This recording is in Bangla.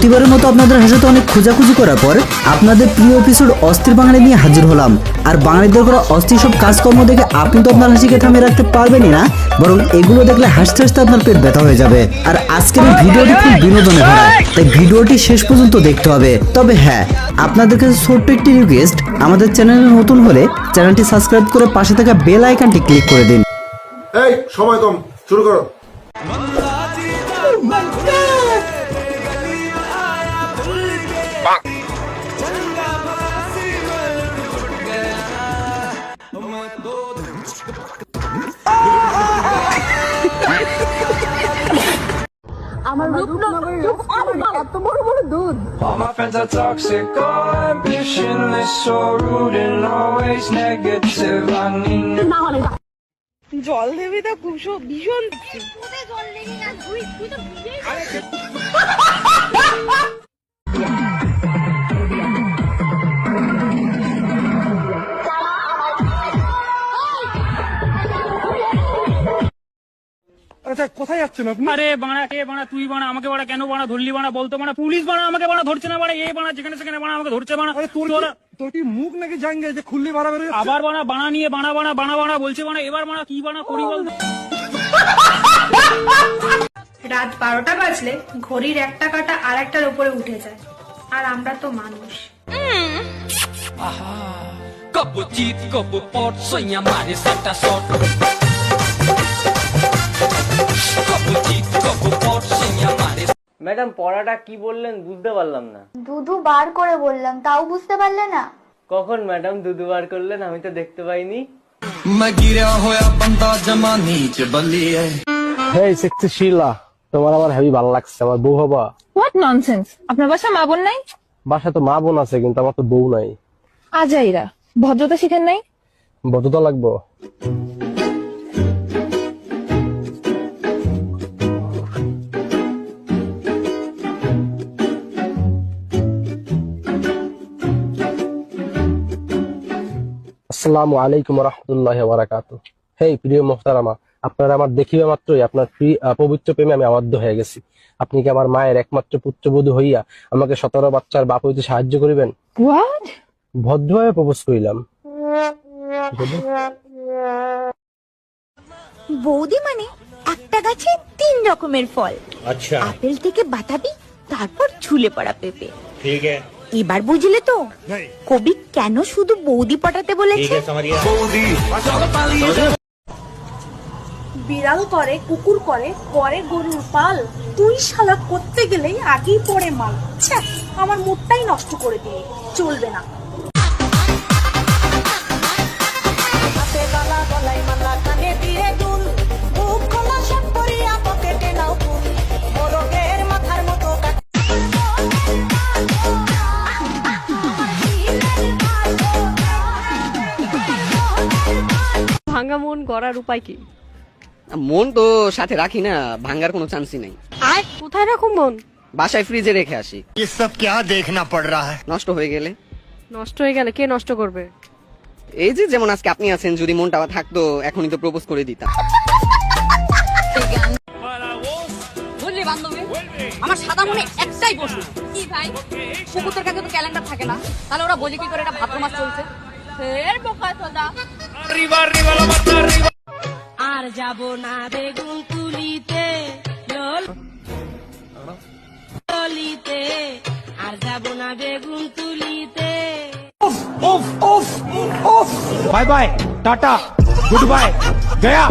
প্রতিবারের মতো আপনাদের হাসাতে অনেক খোঁজাখুঁজি করার পর আপনাদের প্রিয় এপিসোড অস্থির বাঙালি নিয়ে হাজির হলাম। আর বাঙালিদের করা অস্থির সব কাজকর্ম দেখে আপনি তো আপনার হাসিকে থামিয়ে রাখতে পারবেনই না, বরং এগুলো দেখলে হাসতে হাসতে আপনার পেট ব্যথা হয়ে যাবে। আর আজকের এই ভিডিওটি খুব বিনোদনে ভরা তাই ভিডিওটি শেষ পর্যন্ত দেখতে হবে। তবে হ্যাঁ আপনাদের কাছে ছোট্ট একটি রিকোয়েস্ট আমাদের চ্যানেলে নতুন হলে চ্যানেলটি সাবস্ক্রাইব করে পাশে থাকা বেল আইকনটি ক্লিক করে দিন। এই, সময় কম, শুরু করো। আমার রূপ না এত বড় বড় দুধ All my friends are toxic, all ambitionless, so rude and always negative. I need no না হলে না জল দেবী তো খুব সব ভীষণ আরে বাড়া কে বাড়া তুই বাড়া আমাকে বাড়া কেন বাড়া ধরলি বাড়া বলতো বাড়া পুলিশ বাড়া আমাকে বাড়া ধরছে না বাড়া এই বাড়া যেখানে সেখানে বাড়া আমাকে ধরছে বাড়া। তোরা তোর কি মুখ নাকি জাঙ্গে যে খুললি বাড়া বেরোয় আবার বাড়া বাড়া নিয়ে বাড়া বাড়া বাড়া বাড়া বলছে বাড়া এবার বাড়া কি বাড়া করি বল। রাত বারোটা বাজলে ঘড়ির একটা কাটা আর একটার উপরে উঠে যায় আর আমরা তো মানুষ। কবু পট সইয়া মারে সেটা শট। ম্যাডাম পড়াটা কি বললেন বুঝতে পারলাম না। দুধু বার করে বললাম তাও বুঝতে পারলে না? কখন ম্যাডাম দুধু বার করলেন? আমি তো দেখতে পাইনি। তোমার আমার হেভি ভালো লাগছে আমার বউ হবা। হোয়াট ননসেন্স আপনার বাসা মা বোন নাই? বাসা তো মা বোন আছে কিন্তু আমার তো বউ নাই। আজাইরা ভদ্রতা শিখেন নাই? ভদ্রতা লাগবো। আসসালামু আলাইকুম রহমতুল্লাহ বারাকাত হেই প্রিয় মোহতারামা আপনারা আমার দেখিবা মাত্রই আপনার পবিত্র প্রেমে আমি আবদ্ধ হয়ে গেছি। আপনি কি আমার মায়ের একমাত্র পুত্রবধূ হইয়া আমাকে সতেরো বাচ্চার বাপ হইতে সাহায্য করিবেন? হোয়াট ভদ্রভাবে প্রপোজ করিলাম। বৌদি মানে একটা গাছে তিন রকমের ফল। আচ্ছা। আপেল থেকে বাতাবি তারপর ঝুলে পড়া পেঁপে। ঠিক এবার বুঝলে তো? কবি কেন শুধু বৌদি পটাতে বলেছে? বিড়াল করে কুকুর করে করে গরুর পাল। তুই শালা করতে গেলেই আগেই পড়ে মাল। আমার মুডটাই নষ্ট করে দিয়ে। চলবে না। ভাঙা মন গড়ার উপায় কি মন তো সাথে রাখি না ভাঙ্গার কোনো চান্সই নাই আর কোথায় রাখো মন বাসায় ফ্রিজে রেখে আসি ये सब क्या देखना पड़ रहा है নষ্ট হয়ে গেলে নষ্ট হয়ে গেলে কে নষ্ট করবে এই যে যেমন আজকে আপনি আছেন যদি মনটা থাকতো এখনই তো প্রপোজ করে দিতাম বুঝলি বান্ধবী আমার সাদা মনে একটাই প্রশ্ন কি ভাই কুকুরদের কাছে তো ক্যালেন্ডার থাকে না তাহলে ওরা বোঝে কি করে এটা ভাদ্র মাস চলছে ফের বোকা সোজা আর যাব না বেগুন তুলিতে তুলিতে আর যাব না বেগুন তুলিতে। Bye bye tata good bye Gaya.